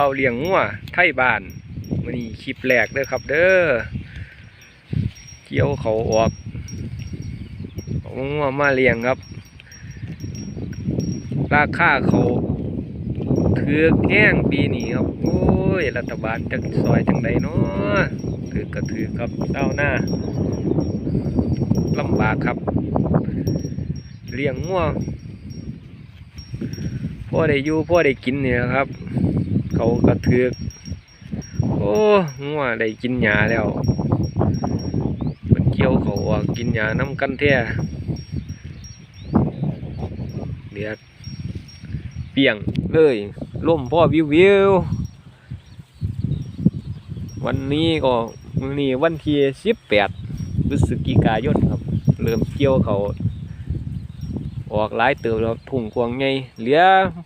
าวเลี้ยงงัวไทยบ้านมื้อนี้คลิปแรกเด้อครับเด้อเกี่ยวเขาออกเอางัวมาเลี้ยงครับ ราคาเขาถือแห้งปีนี้ครับ โอ้ย รัฐบาลจะซอยจังใดเนาะถือกระถือครับเต้าหน้าลำบากครับ เลี้ยงงัว พ่อได้อยู่พ่อได้กินเนี่ยครับ เขากระถือกโอ้งัวได้กินหญ้าแล้ว มันเกี่ยวเขาออกกินหญ้าน้ำกันแท้เดือดเปียงเลยล่มพ่อวิววิววันนี้ก็นี้วันที่สิบแปดพฤศจิกายนครับ เริ่มเกี่ยวเขา ออกหลายเติบแล้วถุงควงไงเหลือ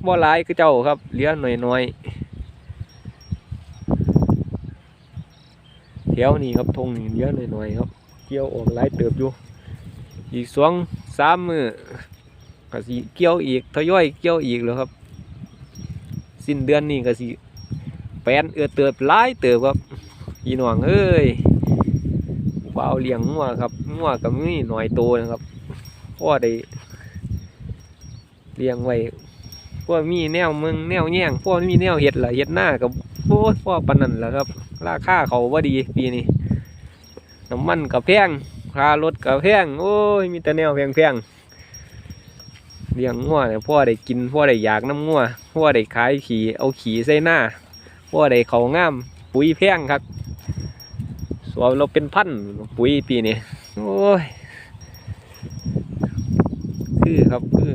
บ่หลายคือเจ้าครับ เหลือหน่อยๆแถวนี้ครับทงนี่เหลือหน่อยๆครับ เกี่ยวออกหลายเติบอยู่ อีกสองสามมือก็สิเกี่ยวอีกทยอยเกี่ยวอีกแล้วครับ สิ้นเดือนนี้ก็สิแปนเอือเติบหลายเติบครับพี่น้องเอ้ยเบาเลี้ยงงัวครับงัวก็มีหน่อยโตนะครับพ่อได้ เลี้ยงไว้พ่อมีแนวมืองแนวแย่งพ่อมีแนวเห็ดละเห็ดหน้ากับโอ้ยพ่อปนันแหละครับ ราคาเขาว่าดีปีนี้น้ำมันกับแพงค่ารถกับแพงโอ้ยมีแต่แนวแพงแพงเลี้ยงงัวเนี่ยพ่อได้กินพ่อได้อยากน้ำงัวพ่อได้ขายขี่เอาขี่ใส่หน้าพ่อได้เขางามปุ๋ยแพงครับส่วนเราเป็นพันปุ๋ยปีนี้โอ้ยคือครับคือ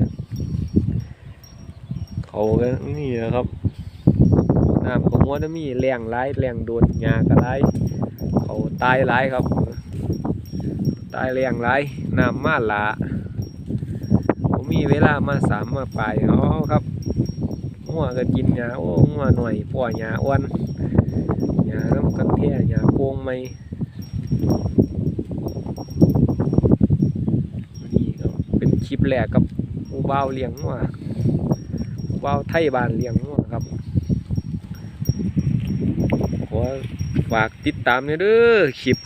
เขาก็นี่นะครับน้ำของวัวจะมีแรงร้ายแรงโดนหญ้ากระไรเขาตายร้ายครับ ตายแรงร้ายน้ำมาหลาผมมีเวลามาสามมาปอ๋อครับหัวก็กินหญ้าโอ้หัวหน่อยพ่อหญ้าอ้วนหญ้าน้ำกันแท้หญ้าโกงไหมนี่ก็เป็นคลิปแรกกับหมูบ่าเลี้ยงงัว หมูบ่าวไทยบานเลี้ยงงัวครับขอฝากติดตามเด้อคลิป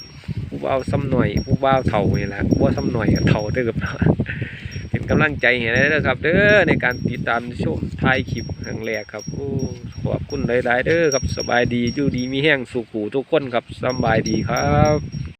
ผู้บ่าวซ้ำหน่อยผู้บ่าวเถ่านี่แหละว่าวซ้ำหน่อยกับเถ่าเด้อครับเป็นกำลังใจให้ได้เด้อครับ เด้อในการติดตามชมท้ายคลิปครั้งแรกครับโอ้ขอบคุณหลายๆเด้อครับสบายดีอยู่ดีมีแห้งสุขหูทุกคนครับสบายดีครับ